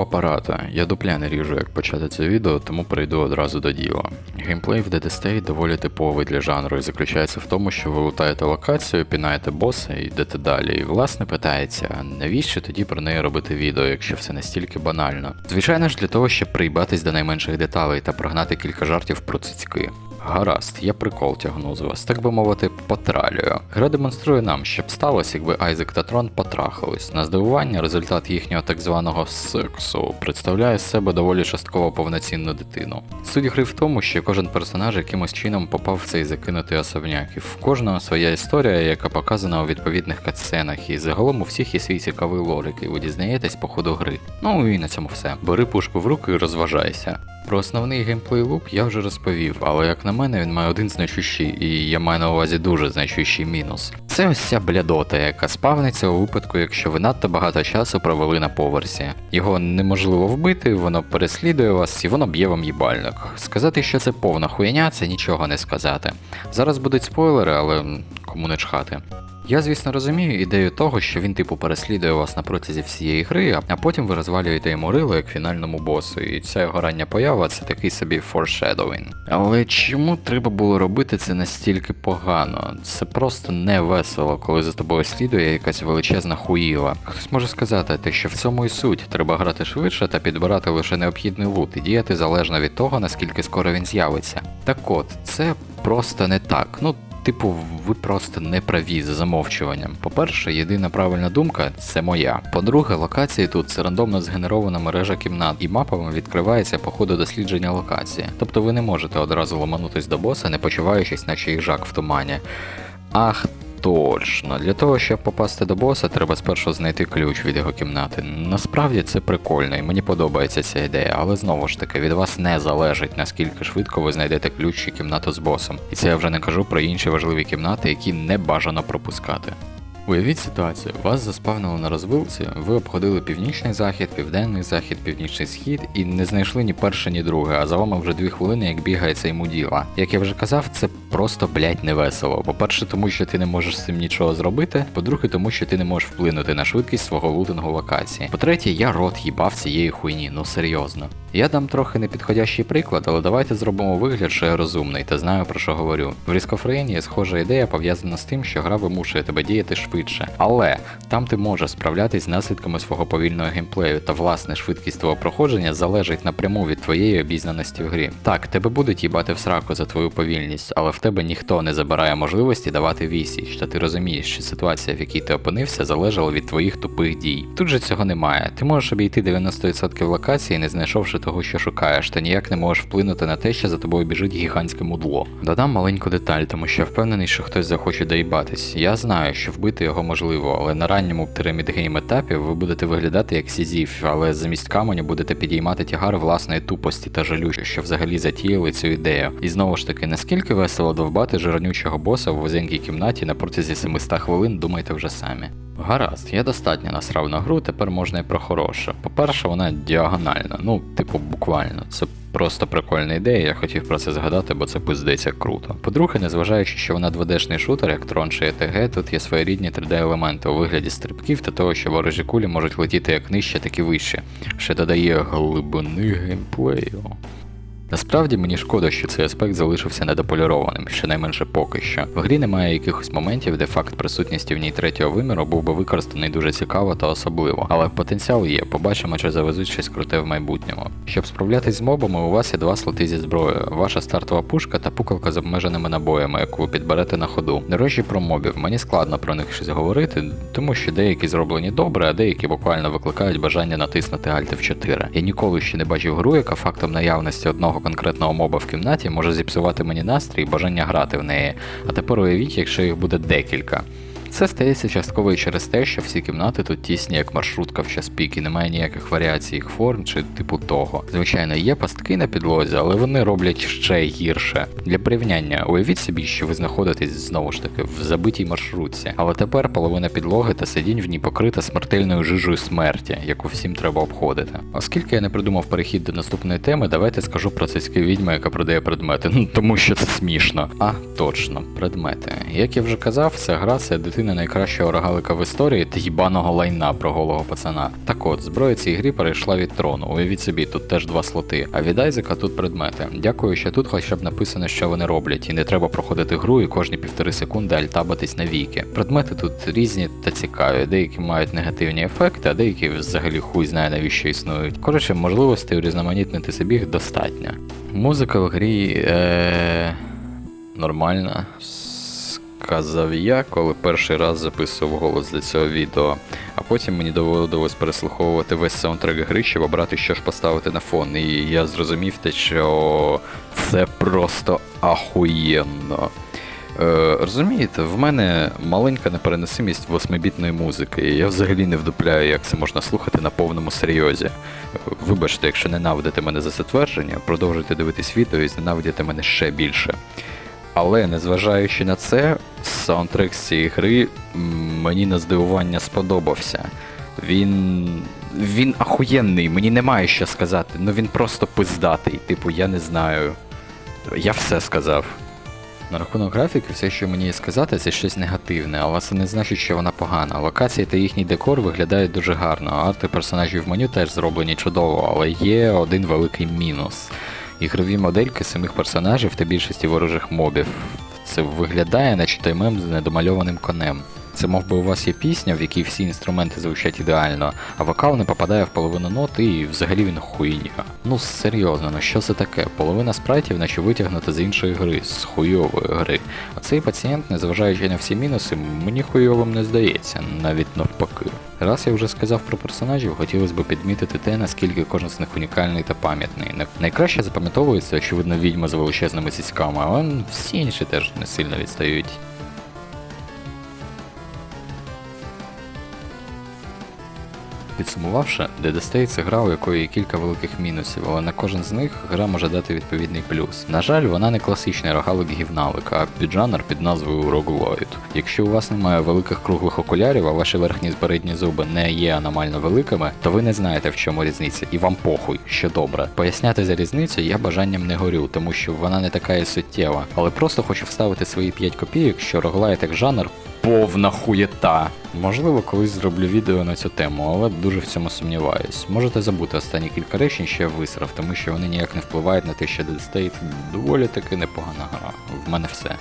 апарата. Я дупля не ріжу, як почати це відео, тому перейду одразу до діла. Геймплей в Dead State доволі типовий для жанру і заключається в тому, що ви лутаєте локацію, пінаєте боса і йдете далі. І власне питається, навіщо тоді про неї робити відео, якщо все настільки банально? Звичайно ж для того, щоб приїбатись до найменших деталей та прогнати кілька жартів про цицьки. Гаразд, я прикол тягну з вас, так би мовити, потралюю. Гра демонструє нам, що б сталося, якби Айзек та Трон потрахались. На здивування, результат їхнього так званого сексу представляє з себе доволі частково повноцінну дитину. Суть гри в тому, що кожен персонаж якимось чином попав в цей закинутий особняк, і в кожного своя історія, яка показана у відповідних катсценах, і загалом у всіх є свій цікавий лор, який ви дізнаєтесь по ходу гри. Ну і на цьому все. Бери пушку в руки і розважайся. Про основний геймплей луп я вже розповів, але як на мене, він має один значущий, і я маю на увазі дуже значущий мінус. Це ось ця блядота, яка спавниться у випадку, якщо ви надто багато часу провели на поверсі. Його неможливо вбити, воно переслідує вас і воно б'є вам їбальник. Сказати, що це повна хуйня, це нічого не сказати. Зараз будуть спойлери, але кому не чхати. Я, звісно, розумію ідею того, що він типу переслідує вас на протязі всієї гри, а потім ви розвалюєте йому рило як фінальному босу, і ця його рання поява це такий собі foreshadowing. Але чому треба було робити це настільки погано? Це просто не весело, коли за тобою слідує якась величезна хуїла. Хтось може сказати, те, що в цьому і суть, треба грати швидше та підбирати лише необхідний лут і діяти залежно від того, наскільки скоро він з'явиться. Так от, це просто не так. Ну, Типу, ви просто не праві за замовчуванням. По-перше, єдина правильна думка це моя. По-друге, локації тут це рандомно згенерована мережа кімнат, і мапами відкривається по ходу дослідження локації. Тобто ви не можете одразу ламанутись до боса, не почуваючись, наче їжак в тумані. Ах, точно, для того, щоб попасти до боса, треба спершу знайти ключ від його кімнати. Насправді це прикольно і мені подобається ця ідея, але знову ж таки від вас не залежить наскільки швидко ви знайдете ключ чи кімнату з босом. І це я вже не кажу про інші важливі кімнати, які не бажано пропускати. Уявіть ситуацію, вас заспавнили на розвилці, ви обходили північний захід, південний захід, північний схід і не знайшли ні перше, ні друге, а за вами вже дві хвилини, як бігає цей муділа. Як я вже казав, це просто блять невесело. По-перше, тому що ти не можеш з цим нічого зробити. По-друге, тому що ти не можеш вплинути на швидкість свого лутингу локації. По-третє, я рот їбав цієї хуйні, ну серйозно. Я дам трохи непідходящий приклад, але давайте зробимо вигляд, що я розумний та знаю про що говорю. В Ріскофрені схожа ідея пов'язана з тим, що гра вимушує тебе діяти швидше. Але там ти можеш справлятись з наслідками свого повільного геймплею, та власне швидкість твого проходження залежить напряму від твоєї обізнаності в грі. Так, тебе будуть їбати в сраку за твою повільність, але в тебе ніхто не забирає можливості давати відсіч, та ти розумієш, що ситуація, в якій ти опинився, залежала від твоїх тупих дій. Тут же цього немає. Ти можеш обійти 90% локації, не знайшовши того, що шукаєш, та ніяк не можеш вплинути на те, що за тобою біжить гігантське мудло. Додам маленьку деталь, тому що впевнений, що хтось захоче доїбатись. Я знаю, що вбити його можливо, але на ранньому пірамідгейм етапі ви будете виглядати як сізіф, але замість каменю будете підіймати тягар власної тупості та жалю, що взагалі затіяли цю ідею. І знову ж таки, наскільки весело довбати жирнючого боса в вузенькій кімнаті на протязі 700 хвилин, думайте вже самі. Гаразд, я достатньо насрав на гру, тепер можна і про хороше. По-перше, вона діагональна, ну, типу, буквально. Це просто прикольна ідея, я хотів про це згадати, бо це пиздиться круто. По-друге, незважаючи, що вона 2D-шний шутер, як Трон чи ETG, тут є своєрідні 3D-елементи у вигляді стрибків та того, що ворожі кулі можуть летіти як нижче, так і вище, що додає глибини геймплею. Насправді мені шкода, що цей аспект залишився недополірованим, щонайменше поки що. В грі немає якихось моментів, де факт присутності в ній третього виміру був би використаний дуже цікаво та особливо, але потенціал є, побачимо, чи завезуть щось круте в майбутньому. Щоб справлятись з мобами, у вас є два слоти зі зброєю, ваша стартова пушка та пукалка з обмеженими набоями, яку ви підберете на ходу. До речі, про мобів мені складно про них щось говорити, тому що деякі зроблені добре, а деякі буквально викликають бажання натиснути Alt F4. Я ніколи ще не бачив гру, яка фактом наявності одного конкретного моба в кімнаті може зіпсувати мені настрій і бажання грати в неї. А тепер уявіть, якщо їх буде декілька. Це стається частково і через те, що всі кімнати тут тісні, як маршрутка в час пік, і немає ніяких варіацій їх форм чи типу того. Звичайно, є пастки на підлозі, але вони роблять ще гірше. Для порівняння, уявіть собі, що ви знаходитесь знову ж таки в забитій маршрутці, але тепер половина підлоги та сидінь в ній покрита смертельною жижею смерті, яку всім треба обходити. Оскільки я не придумав перехід до наступної теми, давайте скажу про цицьки відьми, яка продає предмети, ну тому що це смішно. А точно, предмети. Як я вже казав, ця гра це третина найкращого рогалика в історії та їбаного лайна про голого пацана. Так от, зброя цій грі перейшла від трону. Уявіть собі, тут теж два слоти. А від Айзека тут предмети. Дякую, що тут хоча б написано, що вони роблять, і не треба проходити гру і кожні півтори секунди альтабатись на віки. Предмети тут різні та цікаві, деякі мають негативні ефекти, а деякі взагалі хуй знає навіщо існують. Коротше, можливостей урізноманітнити собі достатньо. Музика в грі е... нормальна. Сказав я, коли перший раз записував голос для цього відео, а потім мені доводилось переслуховувати весь саундтрек гри, щоб обрати, що ж поставити на фон. І я зрозумів те, що це просто ахуєнно. Е, розумієте, в мене маленька непереносимість восьмибітної музики, і я взагалі не вдупляю, як це можна слухати на повному серйозі. Е, Вибачте, якщо ненавидите мене за це твердження, продовжуйте дивитись відео і зненавидіте мене ще більше. Але незважаючи на це, саундтрек з цієї гри мені на здивування сподобався. Він. Він ахуєнний, мені немає що сказати, ну він просто пиздатий. Типу, я не знаю. Я все сказав. На рахунок графіки, все, що мені сказати, це щось негативне, але це не значить, що вона погана. Локації та їхній декор виглядають дуже гарно, арти персонажів в меню теж зроблені чудово, але є один великий мінус. Ігрові модельки самих персонажів та більшості ворожих мобів. Це виглядає, наче той мем з недомальованим конем. Це мов би у вас є пісня, в якій всі інструменти звучать ідеально, а вокал не попадає в половину ноти і взагалі він хуйня. Ну серйозно, ну що це таке? Половина спрайтів наче витягнута з іншої гри, з хуйової гри. А цей пацієнт, незважаючи на всі мінуси, мені хуйовим не здається, навіть навпаки. Раз я вже сказав про персонажів, хотілося б підмітити те, наскільки кожен з них унікальний та пам'ятний. Найкраще запам'ятовується, очевидно, відьма з величезними сіськами, але всі інші теж не сильно відстають. Підсумувавши, Dead Estate це гра, у якої є кілька великих мінусів, але на кожен з них гра може дати відповідний плюс. На жаль, вона не класичний рогалик гівналик, а піджанр під назвою Roguelite. Якщо у вас немає великих круглих окулярів, а ваші верхні передні зуби не є аномально великими, то ви не знаєте в чому різниця, і вам похуй, що добре. Поясняти за різницю я бажанням не горю, тому що вона не така і суттєва. Але просто хочу вставити свої 5 копійок, що роглайт як жанр повна хуєта. Можливо, колись зроблю відео на цю тему, але дуже в цьому сумніваюсь. Можете забути останні кілька речень, що я висрав, тому що вони ніяк не впливають на те, що Dead State доволі таки непогана гра. В мене все.